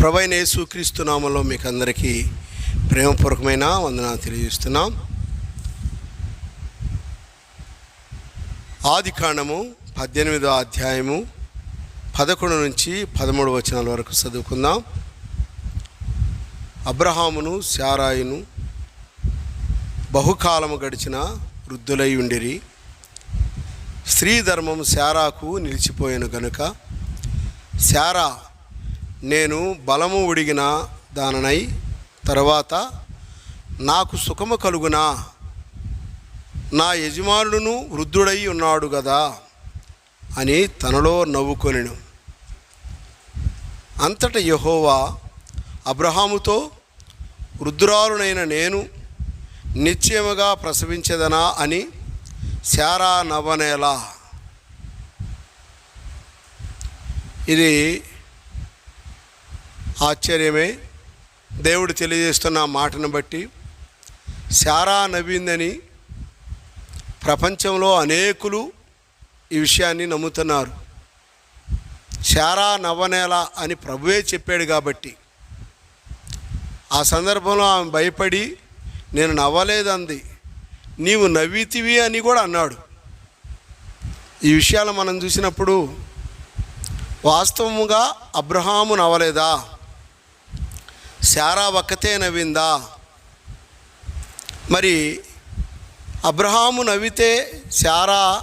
ప్రభైన యేసుక్రీస్తు నామంలో మీకు అందరికీ ప్రేమపూర్వకమైన వందనాలు తెలియజేస్తున్నాం. ఆది కాండము పద్దెనిమిదో అధ్యాయము పదకొండు నుంచి పదమూడు వచనాల వరకు చదువుకుందాం. అబ్రహామును శారాయును బహుకాలము గడిచిన వృద్ధులై ఉండిరి. స్త్రీ ధర్మం శారాకు నిలిచిపోయాను గనుక శారా నేను బలము ఉడిగిన దాననై తర్వాత నాకు సుఖము కలుగునా నా యజమానుడును వృద్ధుడై ఉన్నాడు కదా అని తనలో నవ్వుకొనెను. అంతట యహోవా అబ్రహాముతో వృద్ధురాలునైన నేను నిశ్చయముగా ప్రసవించదనా అని శారా నవ్వనేలా. ఇది ఆశ్చర్యమే. దేవుడు తెలియజేస్తున్న మాటను బట్టి శారా నవ్విందని ప్రపంచంలో అనేకులు ఈ విషయాన్ని నమ్ముతున్నారు. శారా నవ్వనేల అని ప్రభువే చెప్పాడు కాబట్టి ఆ సందర్భంలో ఆమె భయపడి నేను నవ్వలేదంది. నీవు నవ్వితివి అని కూడా అన్నాడు. ఈ విషయాలు మనం చూసినప్పుడు వాస్తవముగా అబ్రహాము నవ్వలేదా? శారా ఒక్కతే నవ్విందా? మరి అబ్రహాము నవ్వితే శారా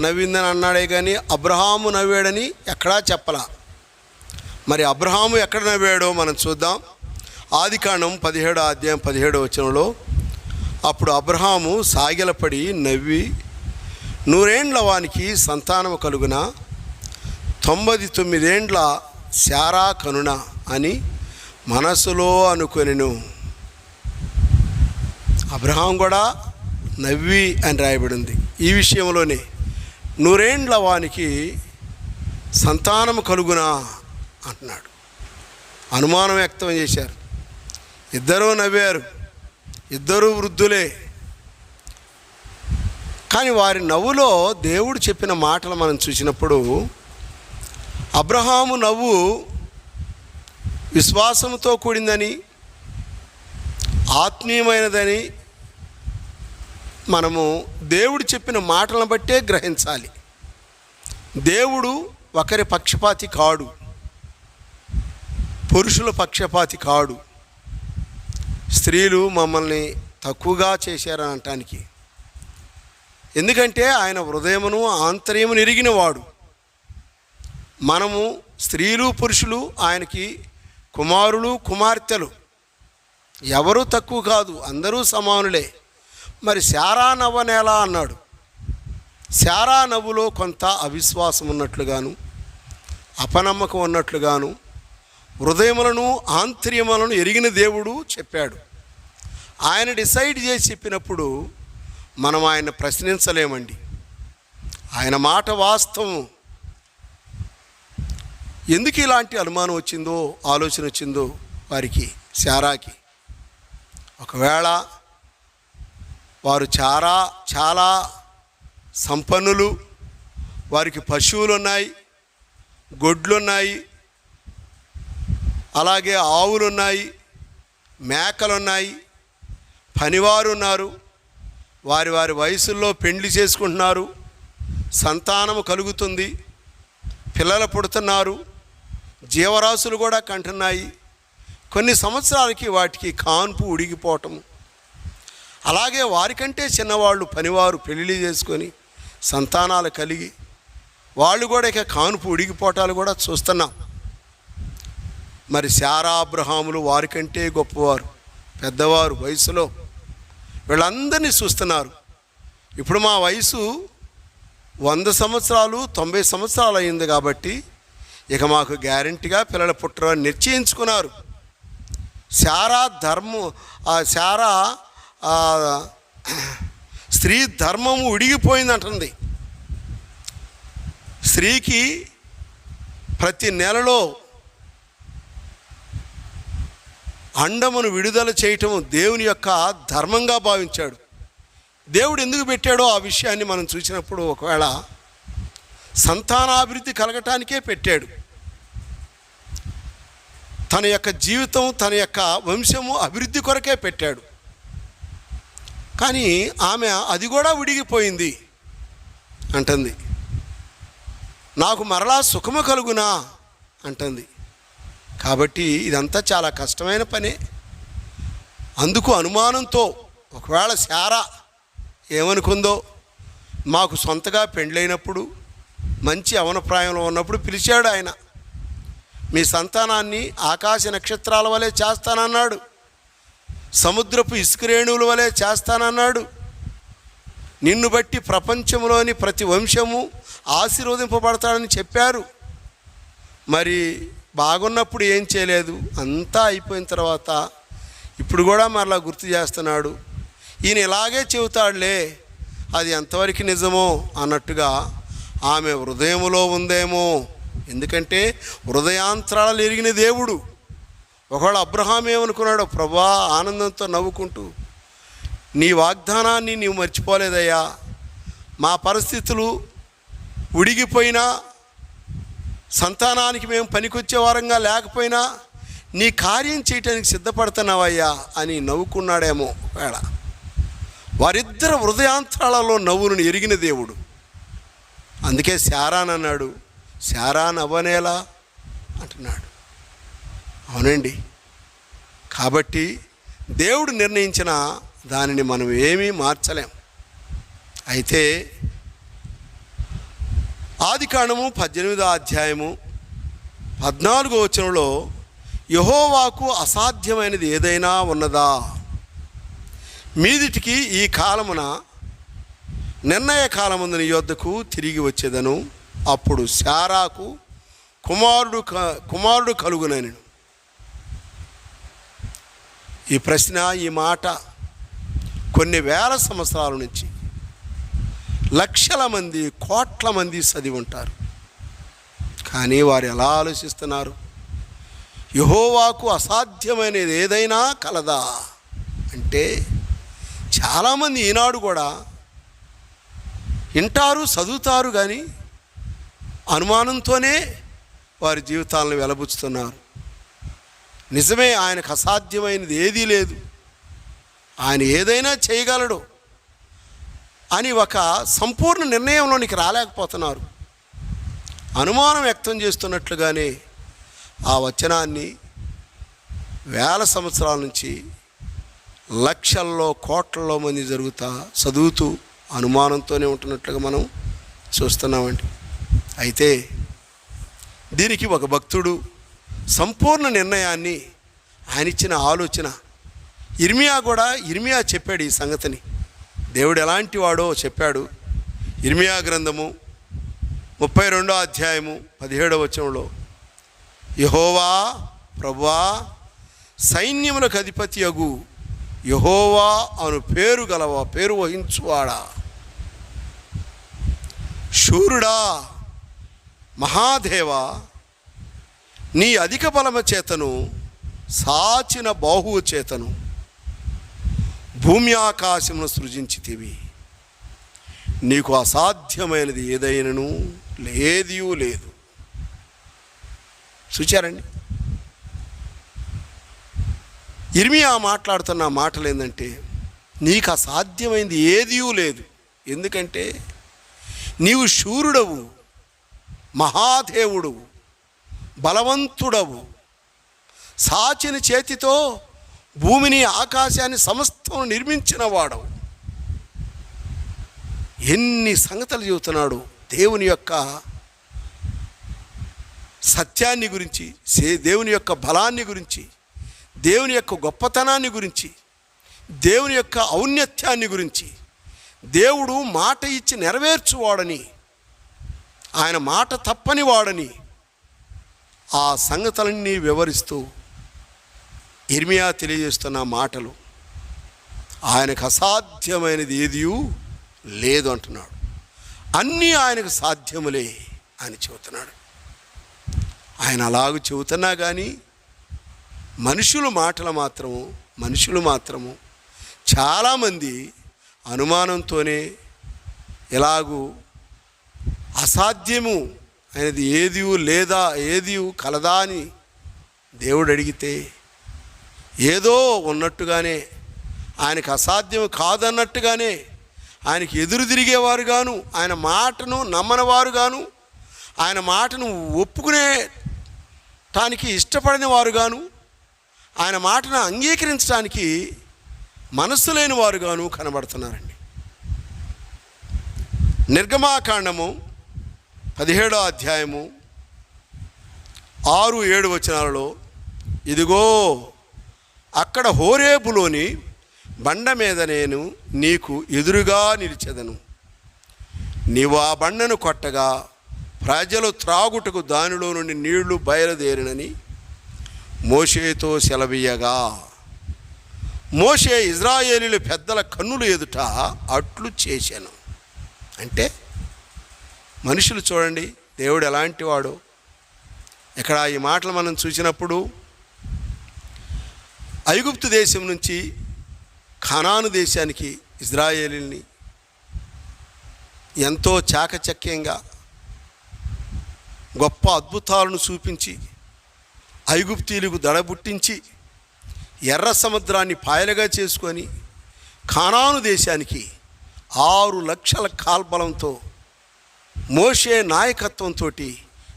నవ్విందని అన్నాడే కానీ అబ్రహాము నవ్వాడని ఎక్కడా చెప్పలా. మరి అబ్రహాము ఎక్కడ నవ్వాడో మనం చూద్దాం. ఆది కాండం పదిహేడో అధ్యాయం పదిహేడో వచనంలో అప్పుడు అబ్రహాము సాగిలపడి నవ్వి నూరేండ్ల వానికి సంతానము కలుగున? తొంభై తొమ్మిదేండ్ల శారా కనున? అని మనసులో అనుకొనిను. అబ్రహాం కూడా నవ్వి అని రాయబడింది. ఈ విషయంలోనే నూరేండ్ల వానికి సంతానం కలుగునా అంటున్నాడు. అనుమానం వ్యక్తం చేశారు. ఇద్దరూ నవ్వారు. ఇద్దరూ వృద్ధులే. కానీ వారి నవ్వులో దేవుడు చెప్పిన మాటలు మనం చూసినప్పుడు అబ్రహాము నవ్వు విశ్వాసంతో కూడిందని ఆత్మీయమైనదని మనము దేవుడు చెప్పిన మాటలను బట్టే గ్రహించాలి. దేవుడు ఒకరి పక్షపాతి కాడు. పురుషుల పక్షపాతి కాడు. స్త్రీలు మమ్మల్ని తక్కువగా చేశారని అనటానికి. ఎందుకంటే ఆయన హృదయమును ఆంతర్యమును ఎరిగినవాడు. మనము స్త్రీలు పురుషులు ఆయనకి కుమారులు కుమార్తెలు. ఎవరు తక్కువ కాదు అందరూ సమానులే. మరి శారా నవ్వనేలా అన్నాడు? శారా నవ్వులో కొంత అవిశ్వాసం ఉన్నట్లుగాను అపనమ్మకం ఉన్నట్లుగాను హృదయములను ఆంతర్యములను ఎరిగిన దేవుడు చెప్పాడు. ఆయన డిసైడ్ చేసి చెప్పినప్పుడు మనం ఆయన ప్రశ్నించలేమండి. ఆయన మాట వాస్తవం. ఎందుకు ఇలాంటి అనుమానం వచ్చిందో ఆలోచన వచ్చిందో వారికి శారాకి. ఒకవేళ వారు చాలా చాలా సంపన్నులు వారికి పశువులు ఉన్నాయి గొడ్లు ఉన్నాయి అలాగే ఆవులు ఉన్నాయి మేకలు ఉన్నాయి పనివారు ఉన్నారు వారి వారి వయసుల్లో పెండ్లి చేసుకుంటున్నారు సంతానము కలుగుతుంది పిల్లలు పుడుతున్నారు జీవరాశులు కూడా కంటున్నాయి. కొన్ని సంవత్సరాలకి వాటికి కాన్పు ఉడిగిపోవటము. అలాగే వారికంటే చిన్నవాళ్ళు పనివారు పెళ్ళి చేసుకొని సంతానాలు కలిగి వాళ్ళు కూడా ఇక కానుపు ఉడిగిపోవటాలు కూడా చూస్తున్నాం. మరి శారా అబ్రహాములు వారికంటే గొప్పవారు పెద్దవారు వయసులో వీళ్ళందరినీ చూస్తున్నారు. ఇప్పుడు మా వయసు వంద సంవత్సరాలు తొంభై సంవత్సరాలు అయింది కాబట్టి ఇక మాకు గ్యారంటీగా పిల్లలు పుట్టరు అని నిశ్చయించుకున్నారు. శారా ధర్మం ఆ శారా స్త్రీ ధర్మము ఉడిగిపోయింది అంటుంది స్త్రీకి ప్రతి నెలలో అండమును విడుదల చేయటం దేవుని యొక్క ధర్మంగా భావించాడు. దేవుడు ఎందుకు పెట్టాడో ఆ విషయాన్ని మనం చూసినప్పుడు ఒకవేళ సంతానాభివృద్ధి కలగటానికే పెట్టాడు. తన యొక్క జీవితం తన యొక్క వంశము అభివృద్ధి కొరకే పెట్టాడు. కానీ ఆమె అది కూడా ఉడిగిపోయింది అంటుంది. నాకు మరలా సుఖము కలుగునా అంటుంది. కాబట్టి ఇదంతా చాలా కష్టమైన పనే. అందుకు అనుమానంతో ఒకవేళ శారా ఏమనుకుందో మాకు సొంతగా పెండ్లైనప్పుడు మంచి అవనప్రాయంలో ఉన్నప్పుడు పిలిచాడు ఆయన. మీ సంతానాన్ని ఆకాశ నక్షత్రాల వలె చేస్తానన్నాడు. సముద్రపు ఇసుకరేణువుల వలె చేస్తానన్నాడు. నిన్ను బట్టి ప్రపంచంలోని ప్రతి వంశము ఆశీర్వదింపబడతాడని చెప్పారు. మరి బాగున్నప్పుడు ఏం చేయలేదు. అంతా అయిపోయిన తర్వాత ఇప్పుడు కూడా మరలా గుర్తు చేస్తున్నాడు. ఈయన ఇలాగే చెబుతాడులే అది ఎంతవరకు నిజమో అన్నట్టుగా ఆమె హృదయములో ఉందేమో. ఎందుకంటే హృదయాంతరాలు ఎరిగిన దేవుడు. ఒకవేళ అబ్రహాం ఏమనుకున్నాడు ప్రభా ఆనందంతో నవ్వుకుంటూ నీ వాగ్దానాన్ని నీవు మర్చిపోలేదయ్యా. మా పరిస్థితులు ఉడిగిపోయినా సంతానానికి మేము పనికొచ్చే వారంగా లేకపోయినా నీ కార్యం చేయటానికి సిద్ధపడుతున్నావయ్యా అని నవ్వుకున్నాడేమో వేళ వారిద్దరు హృదయాంతరాలలో నవ్వును ఎరిగిన దేవుడు. అందుకే శారాన్ అన్నాడు. శారాన్ అవ్వనేలా? అంటున్నాడు. అవునండి. కాబట్టి దేవుడు నిర్ణయించిన దానిని మనం ఏమీ మార్చలేం. అయితే ఆది కాండము పద్దెనిమిదో అధ్యాయము పద్నాలుగో వచనంలో యహోవాకు అసాధ్యమైనది ఏదైనా ఉన్నదా? మీదిటికి ఈ కాలమున నిర్ణయ కాలముందు నీ యొద్దకు తిరిగి వచ్చేదను. అప్పుడు శారాకు కుమారుడు క- కుమారుడు కలుగునని. ఈ ప్రశ్న ఈ మాట కొన్ని వేల సంవత్సరాల నుంచి లక్షల మంది కోట్ల మంది చదివి ఉంటారు. కానీ వారు ఎలా ఆలోచిస్తున్నారు? యహోవాకు అసాధ్యమైనది ఏదైనా కలదా? అంటే చాలామంది ఈనాడు కూడా వింటారు చదువుతారు కానీ అనుమానంతోనే వారి జీవితాలను వెలబుచ్చుతున్నారు. నిజమే ఆయనకు అసాధ్యమైనది ఏదీ లేదు. ఆయన ఏదైనా చేయగలడు అని ఒక సంపూర్ణ నిర్ణయంలోనికి రాలేకపోతున్నారు. అనుమానం వ్యక్తం చేస్తున్నట్లుగానే ఆ వచనాన్ని వేల సంవత్సరాల నుంచి లక్షల్లో కోట్లలో మంది జరుగుతా చదువుతూ అనుమానంతోనే ఉంటున్నట్లుగా మనం చూస్తున్నామండి. అయితే దీనికి ఒక భక్తుడు సంపూర్ణ నిర్ణయాన్ని ఆయన ఇచ్చిన ఆలోచన. ఇర్మియా కూడా ఇర్మియా చెప్పాడు ఈ సంగతిని. దేవుడు ఎలాంటి వాడో చెప్పాడు. ఇర్మియా గ్రంథము ముప్పై రెండో అధ్యాయము పదిహేడవ వచనంలో యహోవా ప్రభువా సైన్యములకు అధిపతి అగు యహోవా అను పేరు గలవా పేరు వహించువాడా? శూరుడా మహాదేవా నీ అధిక బలమ చేతను సాచిన బాహువు చేతను భూమి ఆకాశమును సృజించితివి. నీకు అసాధ్యమైనది ఏదైనను లేదియూ లేదు. చూచారండి? ఇర్మియా మాట్లాడుతున్న మాటలు ఏంటంటే నీకు అసాధ్యమైంది ఏదియూ లేదు. ఎందుకంటే నీవు శూరుడవు మహాదేవుడవు బలవంతుడవు. సాచిన చేతితో భూమిని ఆకాశాన్ని సమస్తం నిర్మించిన వాడవు ఎన్ని సంగతులు చెబుతున్నాడు దేవుని యొక్క సత్యాన్ని గురించి సే- దేవుని యొక్క బలాన్ని గురించి దేవుని యొక్క గొప్పతనాన్ని గురించి దేవుని యొక్క ఔన్నత్యాన్ని గురించి దేవుడు మాట ఇచ్చి నెరవేర్చువాడని ఆయన మాట తప్పని వాడని ఆ సంగతులన్నీ వివరిస్తూ ఇర్మియా తెలియజేస్తున్న మాటలు ఆయనకు అసాధ్యమైనది ఏదియూ లేదు అంటున్నాడు. అన్నీ ఆయనకు సాధ్యములే అని చెబుతున్నాడు. ఆయన అలాగ చెబుతున్నా కానీ మనుషులు మాటలు మాత్రము మనుషులు మాత్రము చాలామంది అనుమానంతోనే ఎలాగూ అసాధ్యము అనేది ఏది లేదా ఏది కలదా అని దేవుడు అడిగితే ఏదో ఉన్నట్టుగానే ఆయనకు అసాధ్యం కాదన్నట్టుగానే ఆయనకి ఎదురు తిరిగేవారు గాను ఆయన మాటను నమ్మనవారు గాను ఆయన మాటను ఒప్పుకునే దానికి ఇష్టపడని వారు గాను ఆయన మాటను అంగీకరించడానికి మనస్సు లేని వారుగాను కనబడుతున్నారండి. నిర్గమాకాండము పదిహేడో అధ్యాయము ఆరు ఏడు వచనాలలో ఇదిగో అక్కడ హోరేపులోని బండ మీద నేను నీకు ఎదురుగా నిలిచెదను. నీవు ఆ బండను కొట్టగా ప్రజలు త్రాగుటకు దానిలో నుండి నీళ్ళు బయలుదేరినని మోషేతో సెలవీయగా. మోషే ఇజ్రాయేలీల పెద్దల కన్నులు ఎదుట అట్లు చేశాను. అంటే మనుషులు చూడండి దేవుడు ఎలాంటి వాడు? ఇక్కడ ఈ మాటలు మనం చూసినప్పుడు ఐగుప్తు దేశం నుంచి ఖనాను దేశానికి ఇజ్రాయేలీని ఎంతో చాకచక్యంగా గొప్ప అద్భుతాలను చూపించి ఐగుప్తీలకు దడబుట్టించి ఎర్ర సముద్రాన్ని పాయలుగా చేసుకొని ఖానాను దేశానికి ఆరు లక్షల కాల్బలంతో మోషే నాయకత్వంతో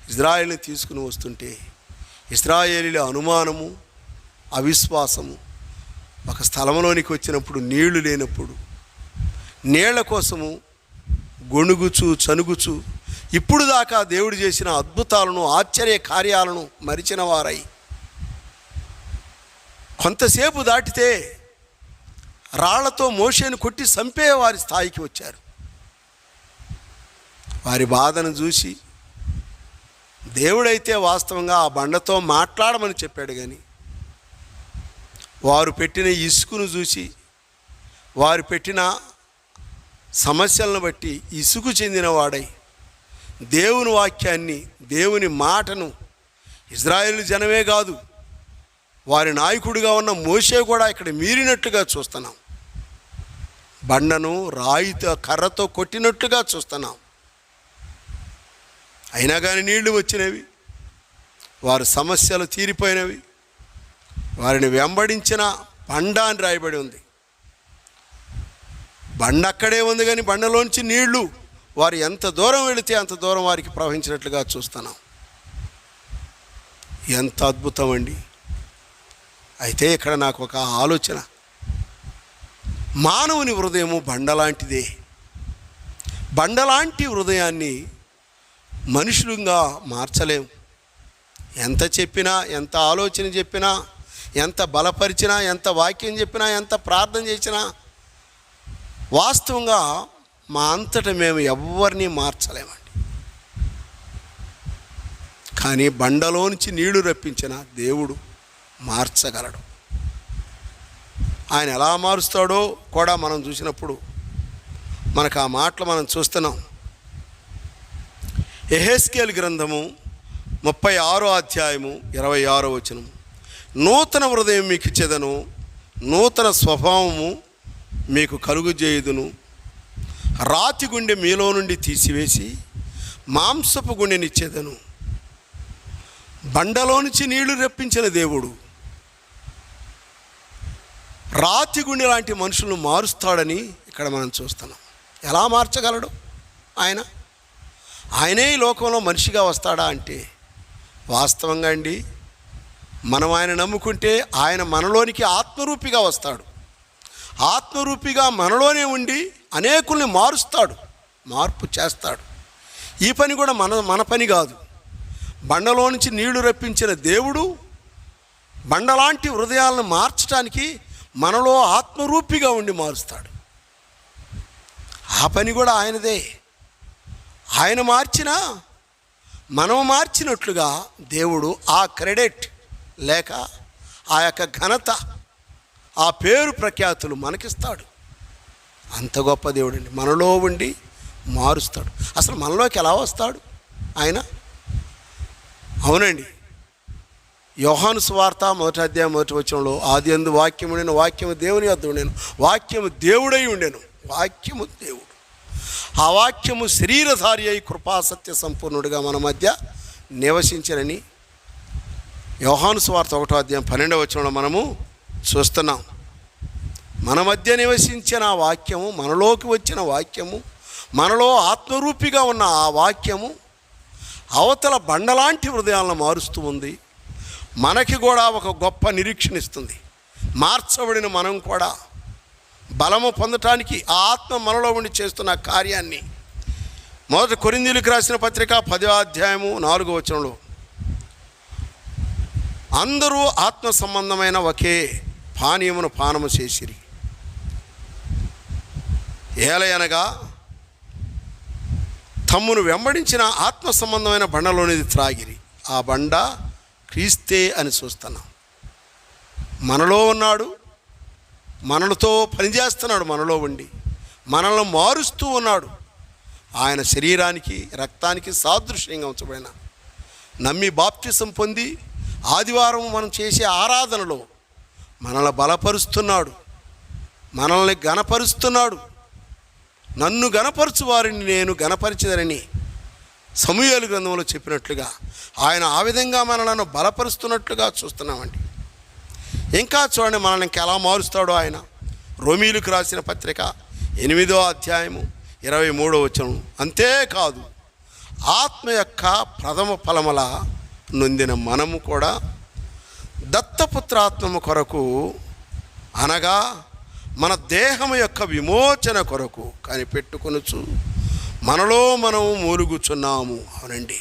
ఇజ్రాయేల్ని తీసుకుని వస్తుంటే ఇజ్రాయేలీల అనుమానము అవిశ్వాసము ఒక స్థలంలోనికి వచ్చినప్పుడు నీళ్ళు లేనప్పుడు నీళ్ళ కోసము గొణుగుచు చనుగుచు ఇప్పుడు దాకా దేవుడు చేసిన అద్భుతాలను ఆశ్చర్య కార్యాలను మరిచిన వారై కొంతసేపు దాటితే రాళ్ళతో మోషేను కొట్టి చంపే వారి స్థాయికి వచ్చారు. వారి బాధను చూసి దేవుడైతే వాస్తవంగా ఆ బండతో మాట్లాడమని చెప్పాడు కానీ వారు పెట్టిన ఇసుకును చూసి వారు పెట్టిన సమస్యలను బట్టి ఇసుకు చెందినవాడై దేవుని వాక్యాన్ని దేవుని మాటను ఇజ్రాయేల్ జనమే కాదు వారి నాయకుడిగా ఉన్న మోసే కూడా ఇక్కడ మీరినట్లుగా చూస్తున్నాం. బండను రాయితో కర్రతో కొట్టినట్లుగా చూస్తున్నాం. అయినా కానీ నీళ్ళు వచ్చినవి వారి సమస్యలు తీరిపోయినవి వారిని వెంబడించిన బండ అని రాయబడి ఉంది. బండ అక్కడే ఉంది కానీ బండలోంచి నీళ్ళు వారు ఎంత దూరం వెళితే అంత దూరం వారికి ప్రవహించినట్లుగా చూస్తున్నాం. ఎంత అద్భుతం అండి. అయితే ఇక్కడ నాకు ఒక ఆలోచన. మానవుని హృదయము బండలాంటిదే. బండలాంటి హృదయాన్ని మనుషులుగా మార్చలేము ఎంత చెప్పినా ఎంత ఆలోచన చెప్పినా ఎంత బలపరిచినా ఎంత వాక్యం చెప్పినా ఎంత ప్రార్థన చేసినా వాస్తవంగా మా అంతట మేము ఎవరిని మార్చలేమండి. కానీ బండలోంచి నీళ్ళు రప్పించిన దేవుడు మార్చగలడు. ఆయన ఎలా మారుస్తాడో కూడా మనం చూసినప్పుడు మనకు ఆ మాటలు మనం చూస్తున్నాం. ఎహెస్కేల్ గ్రంథము ముప్పై ఆరో అధ్యాయము ఇరవై ఆరో వచనం. నూతన హృదయం మీకు ఇచ్చేదను నూతన స్వభావము మీకు కలుగు చేయుదును రాతి గుండె మీలో నుండి తీసివేసి మాంసపు గుండెనిచ్చేదను. బండలో నుంచి నీళ్ళు రప్పించిన దేవుడు రాతి గుండె లాంటి మనుషులను మారుస్తాడని ఇక్కడ మనం చూస్తున్నాం. ఎలా మార్చగలడు ఆయన? ఆయనే ఈ లోకంలో మనిషిగా వస్తాడా అంటే వాస్తవంగా అండి మనం ఆయన నమ్ముకుంటే ఆయన మనలోనికి ఆత్మరూపిగా వస్తాడు. ఆత్మరూపిగా మనలోనే ఉండి అనేకుల్ని మారుస్తాడు మార్పు చేస్తాడు. ఈ పని కూడా మన మన పని కాదు. బండలో నుంచి నీళ్ళు రప్పించిన దేవుడు బండలాంటి హృదయాలను మార్చడానికి మనలో ఆత్మరూపిగా ఉండి మారుస్తాడు. ఆ పని కూడా ఆయనదే. ఆయన మార్చినా మనం మార్చినట్లుగా దేవుడు ఆ క్రెడిట్ లేక ఆ యొక్క ఘనత ఆ పేరు ప్రఖ్యాతులు మనకిస్తాడు. అంత గొప్ప దేవుడు అండి మనలో ఉండి మారుస్తాడు. అసలు మనలోకి ఎలా వస్తాడు ఆయన? అవునండి. యోహాను స్వార్త మొదటి అధ్యాయం మొదటి వచ్చంలో ఆది ఎందు వాక్యం ఉండేను వాక్యము దేవుని యొద్ ఉండేను. వాక్యము దేవుడై ఉండేను. వాక్యము దేవుడు. ఆ వాక్యము శరీరధారి అయి కృపాసత్య సంపూర్ణుడిగా మన మధ్య నివసించరని యోహాను స్వార్థ ఒకటో అధ్యాయం పన్నెండవ వచనంలో మనము చూస్తున్నాం. మన మధ్య నివసించిన ఆ వాక్యము మనలోకి వచ్చిన వాక్యము మనలో ఆత్మరూపిగా ఉన్న ఆ వాక్యము అవతల బండలాంటి హృదయాలను మారుస్తూ ఉంది. మనకి కూడా ఒక గొప్ప నిరీక్షణ ఇస్తుంది మార్చబడిన మనం కూడా బలము పొందటానికి ఆ ఆత్మ మనలో ఉండి చేస్తున్న కార్యాన్ని. మొదట కొరిందీలకు రాసిన పత్రిక పదో అధ్యాయము నాలుగో వచనంలో అందరూ ఆత్మ సంబంధమైన ఒకే పానీయమును పానము చేసిరి. ఏలయనగా తమ్మును వెంబడించిన ఆత్మ సంబంధమైన బండలోనిది త్రాగిరి. ఆ బండ క్రీస్తే అని చూస్తున్నాం. మనలో ఉన్నాడు మనలతో పనిచేస్తున్నాడు మనలో ఉండి. మనల్ని మారుస్తూ ఉన్నాడు. ఆయన శరీరానికి రక్తానికి సాదృశ్యంగా ఉంచబడిన. నమ్మి బాప్తిసం పొంది ఆదివారం మనం చేసే ఆరాధనలో మనల్ని బలపరుస్తున్నాడు. మనల్ని గణపరుస్తున్నాడు నన్ను గణపరచు వారిని నేను గణపరిచదనని సమూహలు గ్రంథంలో చెప్పినట్లుగా ఆయన ఆ విధంగా మనలను బలపరుస్తున్నట్లుగా చూస్తున్నామండి. ఇంకా చూడండి మనల్ని ఇంకా ఎలా మారుస్తాడో ఆయన. రోమీలకు రాసిన పత్రిక ఎనిమిదో అధ్యాయము ఇరవై మూడో వచనం. అంతేకాదు ఆత్మ యొక్క ప్రథమ ఫలముల నొందిన మనము కూడా దత్తపుత్రాత్మము కొరకు అనగా మన దేహం యొక్క విమోచన కొరకు కనిపెట్టుకొనుచు మనలో మనము మూలుగుచున్నాము అవునండి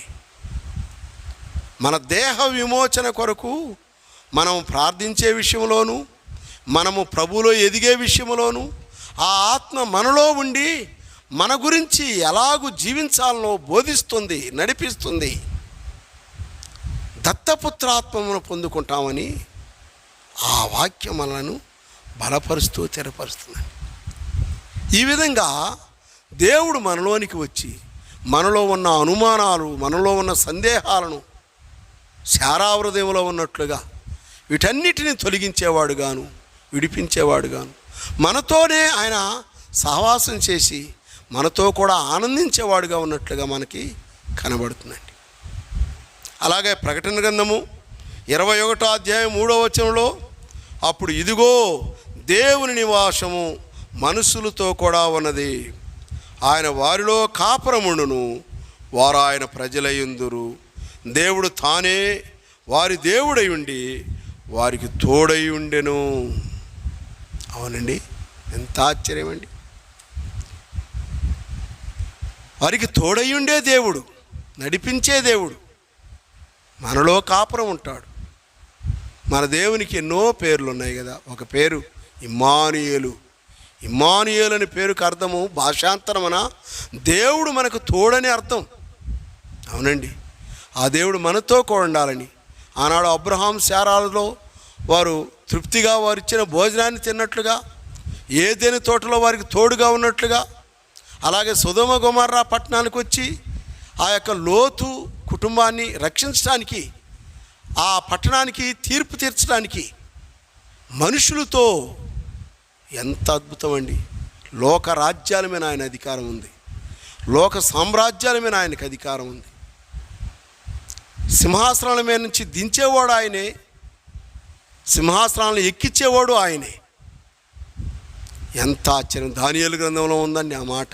మన దేహ విమోచన కొరకు మనం ప్రార్థించే విషయంలోనూ మనము ప్రభులో ఎదిగే విషయంలోనూ ఆ ఆత్మ మనలో ఉండి మన గురించి ఎలాగూ జీవించాలనో బోధిస్తుంది నడిపిస్తుంది. దత్తపుత్రాత్మను పొందుకుంటామని ఆ వాక్యం మనలను బలపరుస్తూ తెరపరుస్తుంది ఈ విధంగా దేవుడు మనలోనికి వచ్చి మనలో ఉన్న అనుమానాలు మనలో ఉన్న సందేహాలను శారావృదయంలో ఉన్నట్లుగా వీటన్నిటిని తొలగించేవాడు గాను విడిపించేవాడు గాను మనతోనే ఆయన సహవాసం చేసి మనతో కూడా ఆనందించేవాడుగా ఉన్నట్లుగా మనకి కనబడుతుందండి. అలాగే ప్రకటన గ్రంథము ఇరవై ఒకటో అధ్యాయం మూడో వచనంలో అప్పుడు ఇదిగో దేవుని నివాసము మనుషులతో కూడా ఉన్నది. ఆయన వారిలో కాపురముండును వారు ఆయన ప్రజలయ్యుందురు దేవుడు తానే వారి దేవుడై ఉండి వారికి తోడై ఉండెను అవునండి ఎంత ఆశ్చర్యమండి. వారికి తోడై ఉండే దేవుడు నడిపించే దేవుడు. మనలో కాపురం ఉంటాడు మన దేవునికి ఎన్నో పేర్లు ఉన్నాయి కదా ఒక పేరు ఇమానుయేలు ఇమానుయేల్ అనే పేరుకు అర్థము భాషాంతరమన? దేవుడు మనకు తోడని అర్థం. అవునండి. ఆ దేవుడు మనతో కూడా ఉండాలని ఆనాడు అబ్రహాం శారాలలో వారు తృప్తిగా వారు ఇచ్చిన భోజనాన్ని తిన్నట్లుగా ఏదేని తోటలో వారికి తోడుగా ఉన్నట్లుగా అలాగే సుధమ గుమార్రా పట్టణానికి వచ్చి ఆ యొక్క లోతు కుటుంబాన్ని రక్షించడానికి ఆ పట్టణానికి తీర్పు తీర్చడానికి మనుషులతో ఎంత అద్భుతం అండి లోక రాజ్యాల మీద ఆయన అధికారం ఉంది. లోక సామ్రాజ్యాల మీద ఆయనకు అధికారం ఉంది. సింహాసనాల మీద నుంచి దించేవాడు ఆయనే. సింహాసనాలను ఎక్కించేవాడు ఆయనే. ఎంత ఆశ్చర్యం. దానియలు గ్రంథంలో ఉందండి ఆ మాట.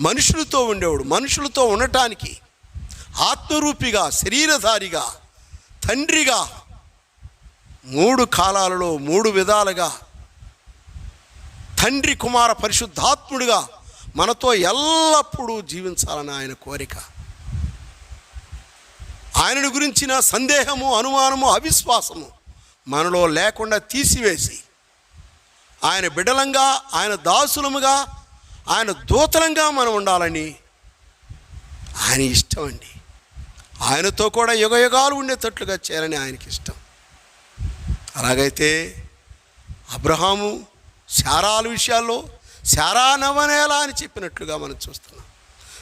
మనుషులతో ఉండేవాడు. మనుషులతో ఉండటానికి ఆత్మరూపిగా శరీరధారిగా తండ్రిగా మూడు కాలాలలో మూడు విధాలుగా తండ్రి కుమార పరిశుద్ధాత్ముడిగా మనతో ఎల్లప్పుడూ జీవించాలని ఆయన కోరిక. ఆయనను గురించిన సందేహము అనుమానము అవిశ్వాసము మనలో లేకుండా తీసివేసి ఆయన బిడలంగా ఆయన దాసులముగా ఆయన దూతలంగా మనం ఉండాలని ఆయన ఇష్టం అండి. ఆయనతో కూడా యుగయుగాలు ఉండేటట్లుగా చేయాలని ఆయనకి ఇష్టం. అలాగైతే అబ్రహాము శారాల విషయాల్లో శారా నవ్వనేలా అని చెప్పినట్లుగా మనం చూస్తున్నాం.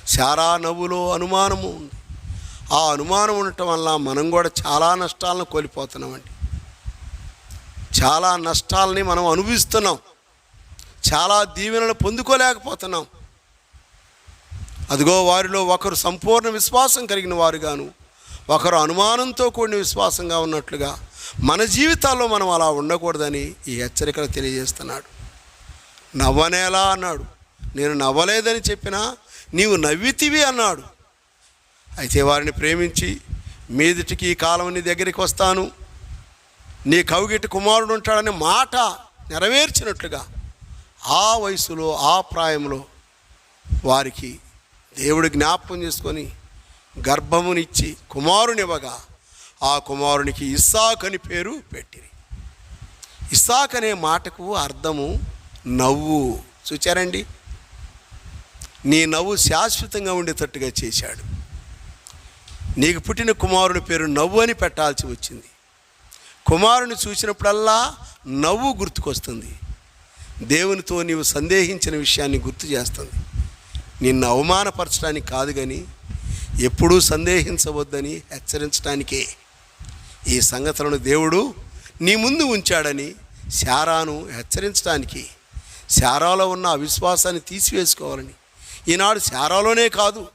శారా నవ్వులో అనుమానము ఉంది. ఆ అనుమానం ఉండటం వల్ల మనం కూడా చాలా నష్టాలను కోల్పోతున్నామండి చాలా నష్టాలని మనం అనుభవిస్తున్నాం. చాలా దీవెనలు పొందుకోలేకపోతున్నాం. అదిగో వారిలో ఒకరు సంపూర్ణ విశ్వాసం కలిగిన వారుగాను ఒకరు అనుమానంతో కూడిన విశ్వాసంగా ఉన్నట్లుగా మన జీవితాల్లో మనం అలా ఉండకూడదని ఈ హెచ్చరికలు తెలియజేస్తున్నాడు. నవ్వనేలా అన్నాడు. నేను నవ్వలేదని చెప్పినా నీవు నవ్వితివి అన్నాడు. అయితే వారిని ప్రేమించి మీదిటికి ఈ కాలం నీ దగ్గరికి వస్తాను. నీ కవిగిటి కుమారుడు ఉంటాడనే మాట నెరవేర్చినట్లుగా ఆ వయసులో ఆ ప్రాయంలో వారికి దేవుడు జ్ఞాపకం చేసుకొని గర్భమునిచ్చి కుమారునివ్వగా ఆ కుమారునికి ఇస్సాక్ అని పేరు పెట్టిరి. ఇస్సాక్ అనే మాటకు అర్థము నవ్వు. చూచారండి? నీ నవ్వు శాశ్వతంగా ఉండేటట్టుగా చేశాడు. నీకు పుట్టిన కుమారుని పేరు నవ్వు అని పెట్టాల్సి వచ్చింది. కుమారుని చూసినప్పుడల్లా నవ్వు గుర్తుకొస్తుంది. దేవునితో నీవు సందేహించిన విషయాన్ని గుర్తు చేస్తుంది. నిన్ను అవమానపరచడానికి కాదు కానీ ఎప్పుడూ సందేహించవద్దని హెచ్చరించడానికే ఈ సంగతులను దేవుడు నీ ముందు ఉంచాడని శారాను హెచ్చరించడానికి శారాలో ఉన్న అవిశ్వాసాన్ని తీసివేసుకోవాలని. ఈనాడు శారాలోనే కాదు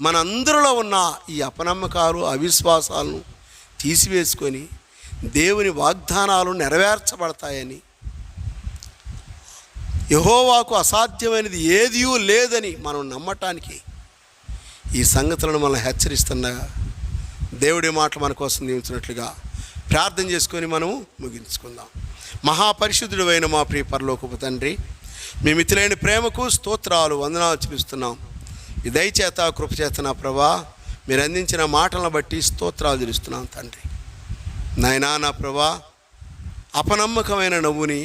మనందరిలో ఉన్న ఈ అపనమ్మకాలు అవిశ్వాసాలను తీసివేసుకొని దేవుని వాగ్దానాలు నెరవేర్చబడతాయని. యహోవాకు అసాధ్యమైనది ఏదియూ లేదని మనం నమ్మటానికి ఈ సంగతులను మనం హెచ్చరిస్తుండగా దేవుడి మాటలు మన కోసం నియమించినట్లుగా ప్రార్థన చేసుకొని మనము ముగించుకుందాం. మహాపరిశుద్ధుడు అయిన మా ప్రియ పరలోకపు తండ్రి మీ మితిలేని ప్రేమకు స్తోత్రాలు వందనాలు చెల్లిస్తున్నాం. దయచేత కృపచేత నా ప్రభా మీరు అందించిన మాటలను బట్టి స్తోత్రాలు చెల్లిస్తున్నాం తండ్రి. నాయనా నా ప్రభా అపనమ్మకమైన నవ్వుని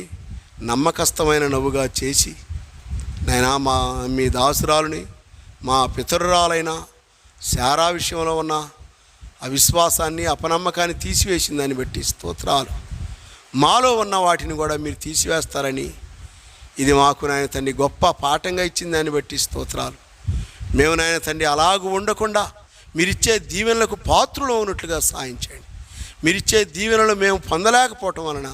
నమ్మకస్తమైన నవ్వుగా చేసి నాయనా మా మీ దాసురాలని మా పితరురాలైన శారా విషయంలో ఉన్న అవిశ్వాసాన్ని అపనమ్మకాన్ని తీసివేసిన దాన్ని బట్టి స్తోత్రాలు. మాలో ఉన్న వాటిని కూడా మీరు తీసివేస్తారని ఇది మాకు నాయన తండ్రి గొప్ప పాఠంగా ఇచ్చిన దాన్ని బట్టి స్తోత్రాలు. మేము నాయన తండ్రి అలాగూ ఉండకుండా మీరిచ్చే దీవెనలకు పాత్రలు ఉన్నట్లుగా సాయం చేయండి. మీరిచ్చే దీవెనలు మేము పొందలేకపోవటం వలన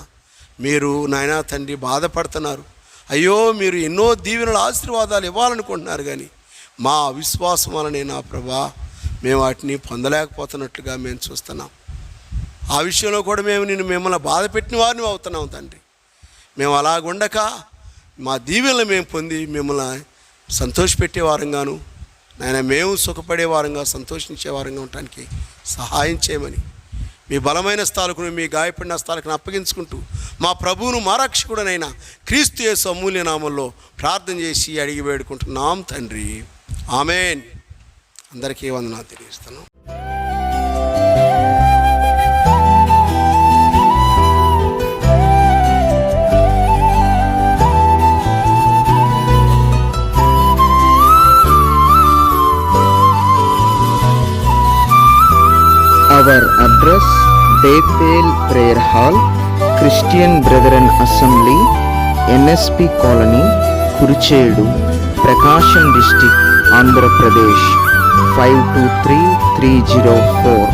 మీరు నాయన తండ్రి బాధపడుతున్నారు. అయ్యో మీరు ఎన్నో దీవెనల ఆశీర్వాదాలు ఇవ్వాలనుకుంటున్నారు కానీ మా అవిశ్వాసం వలనే నా ప్రభా మేము వాటిని పొందలేకపోతున్నట్లుగా మేము చూస్తున్నాం. ఆ విషయంలో కూడా మేము నిన్ను మిమ్మల్ని బాధ పెట్టిన వారిని అవుతున్నాం తండ్రి. మేము అలాగుండక మా దీవెనలు మేము పొంది మిమ్మల్ని సంతోషపెట్టే వారంగాను నాయన మేము సుఖపడే వారంగా సంతోషించే వారంగా ఉండటానికి సహాయం చేయమని మీ బలమైన స్థాలకు మీ గాయపడిన స్థాలకు అప్పగించుకుంటూ మా ప్రభువును మా రక్షకుడనైనా క్రీస్తు యేసు అమూల్య నామంలో ప్రార్థన చేసి అడిగి వేడుకుంటున్నాం తండ్రి. ఆమెన్ అందరికీ వందనాలు తెలియజేస్తాను our address Bethel prayer hall Christian brethren assembly NSP colony Kurichedu Prakasam district Andhra Pradesh five two three three zero four